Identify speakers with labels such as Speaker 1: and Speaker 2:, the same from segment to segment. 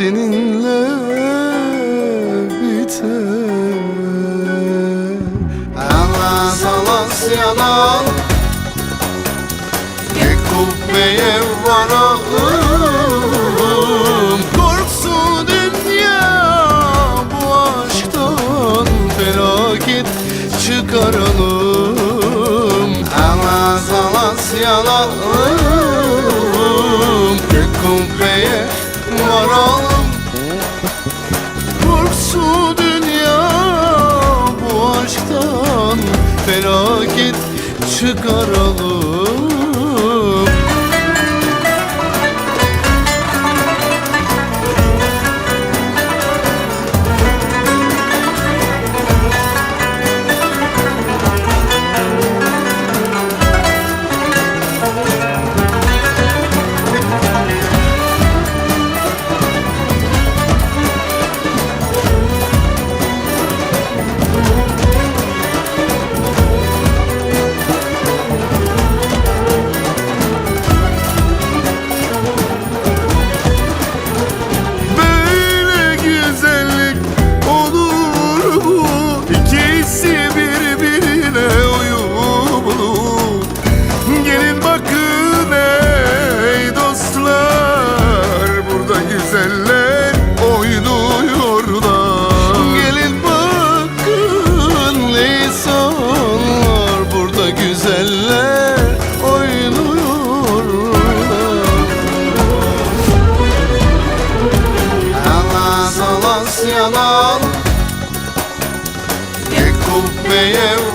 Speaker 1: Seninle biter. Alas alas yalan Gel kubbeye varalım. Korksun dünya bu aşktan Felaket çıkaralım. Alas alas yalalım çıkaralım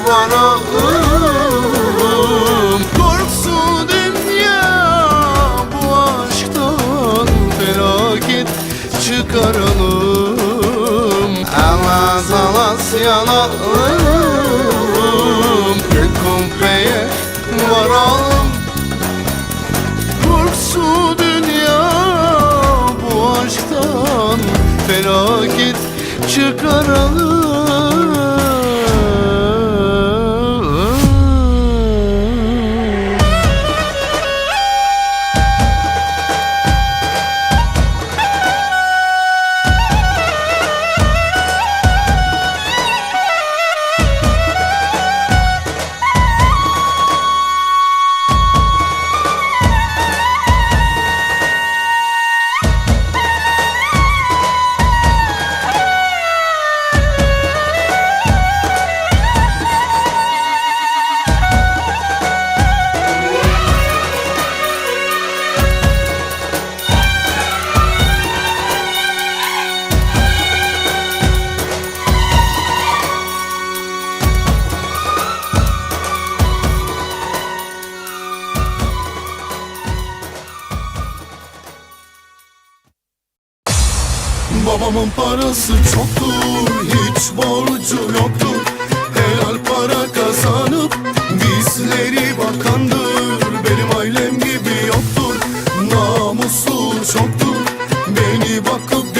Speaker 1: varalım Korksun dünya bu aşktan Felaket çıkaralım Alas alas yalan Gel kubbeye varalım. Korksun dünya bu aşktan Felaket çıkaralım parası çoktur, hiç borcu yoktur. Helal para kazanıp bizleri bakandır. Benim ailem gibi yoktur, namuslu çoktur. Beni bakıp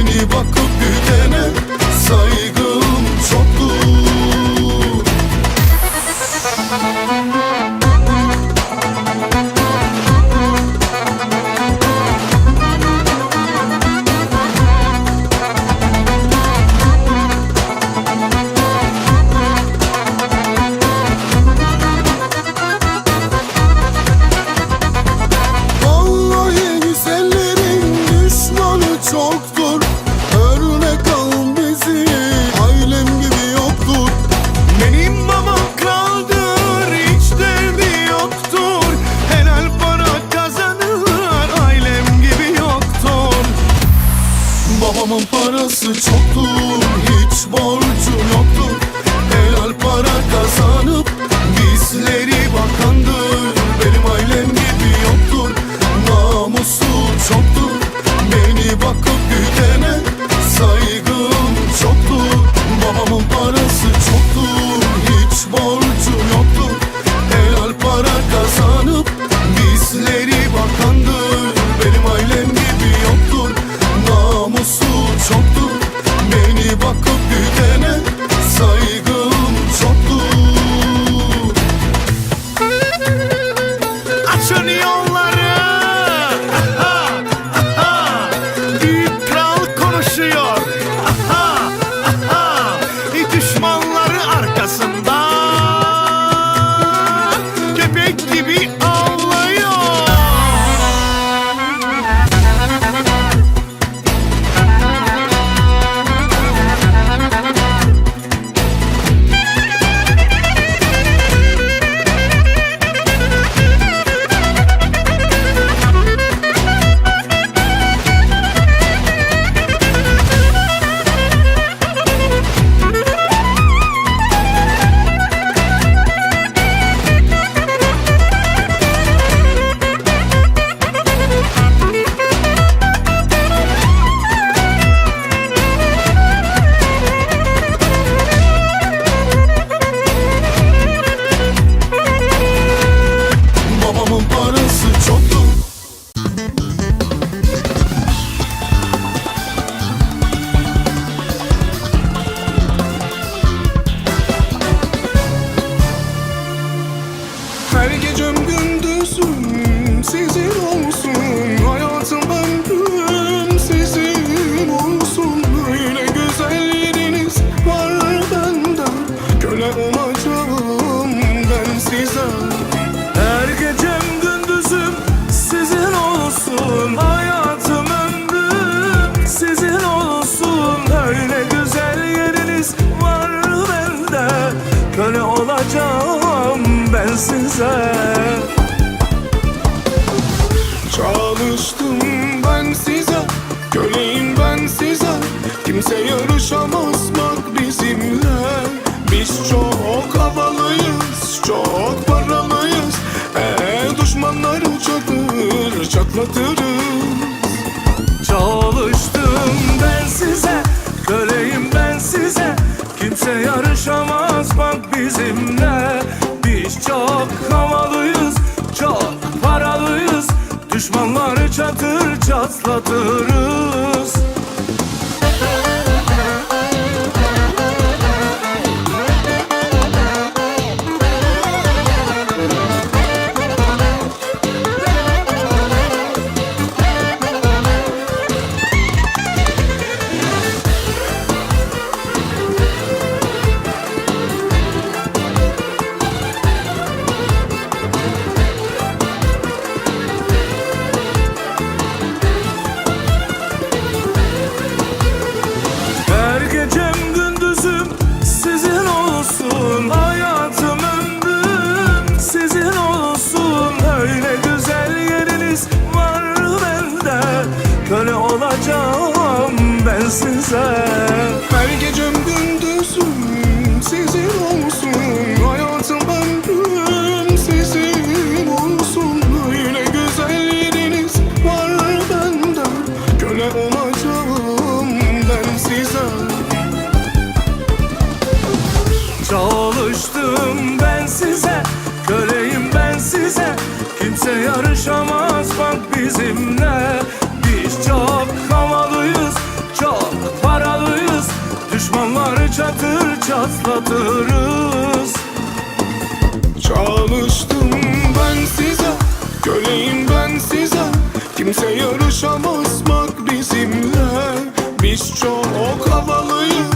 Speaker 2: Beni bakıp güdene saygı Kimse yarışamaz bak bizimle. Biz çok havalıyız Çok paralıyız Eğer düşmanları çatır Çatlatırız.
Speaker 3: Çalıştım ben size Köleyim ben size. Kimse yarışamaz bak bizimle. Biz çok havalıyız Çok paralıyız. Düşmanları çatır çatlatırız size
Speaker 2: Her gecem gündüzüm sizin olsun. Hayatım ömrüm sizin olsun. Öyle güzel yeriniz var bende. Köle olacağım ben size.
Speaker 3: Çalıştım ben size Köleyim ben size. Kimse yarışamaz bak bizimle Düşmanları çatır çatlatırız.
Speaker 2: Çalıştım ben size Köleyim ben size. Kimse yarışamaz bak bizimle. Biz çok havalıyız